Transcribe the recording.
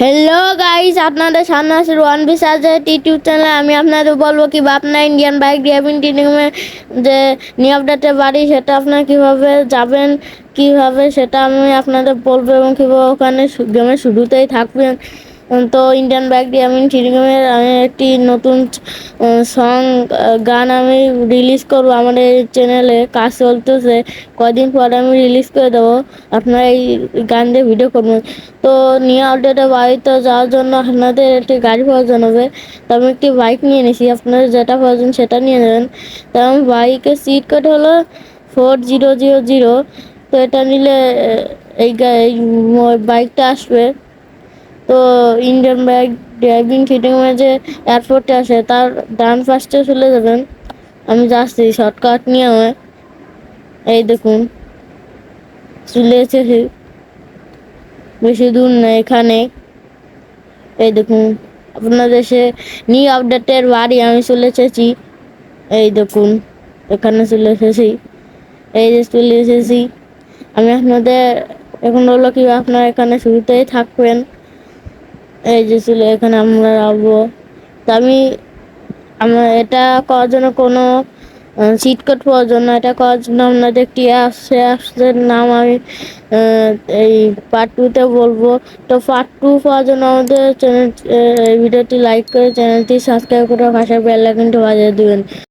Hello guys আপনাদের সামনে আছে ওয়ান বি আছে ইউটিউব চ্যানেলে আমি আপনাদের বলব কি আপনার ইন্ডিয়ান বাইক ড্রাইভিং ট্রেনিংয়ে যে আপডেটের বাড়ি, সেটা আপনার কীভাবে যাবেন, কীভাবে সেটা আমি আপনাদের বলব এবং কীভাবে ওখানে গেমের শুরুতেই থাকবেন। তো ইন্ডিয়ান বাইক ড্রাইভিং ট্রেনিংয়ের আমি একটি নতুন সং গান আমি রিলিজ করব আমার এই চ্যানেলে কাজ চলতেছে। কদিন পরে আমি রিলিজ করে দেবো। আপনারা এই গান দিয়ে ভিডিও করবেন। তো নিউ আপডেটে বাড়িতে যাওয়ার জন্য আপনাদের একটি গাড়ি প্রয়োজন হবে। তো আমি একটি বাইক নিয়ে নিয়েছি আপনাদের যেটা প্রয়োজন সেটা নিয়ে নেবেন। তো আমার বাইকের সিট কোড হলো ফোর জিরো জিরো জিরো তো এটা নিলে এই বাইকটা আসবে। তো ইন্ডিয়ান বাইক ড্রাইভিং ফিটিংয়ে যে এয়ারপোর্টে আসে, তার ডান ফার্স্টে চলে যাবেন। আমি যাচ্ছি শর্টকাট নিয়ে আমার এই দেখুন, চলে এসেছি। বেশি দূর না, এখানে। এই দেখুন, আপনাদের সে নিউ আপডেটের বাড়ি, আমি চলে এসেছি। এই দেখুন, এখানে চলে এসেছি। এই যে চলে এসেছি। আমি আপনাদের, এখন হলো কি, আপনারা এখানে শুরুতেই থাকবেন। এই যে ছিল, এখানে আমরা রাখব। তা আমি, আমার এটা করার জন্য কোনো সিট কোড প্রয়োজন না এটা করার জন্য আপনাদের অ্যাপস সে অ্যাপসের নাম আমি এই পার্ট টুতে বলব। তো পার্ট টু পাওয়ার জন্য আমাদের চ্যানেল ভিডিওটি লাইক করে চ্যানেলটি সাবস্ক্রাইব করে, পাশে বেল আইকনটি বাজিয়ে দেবেন।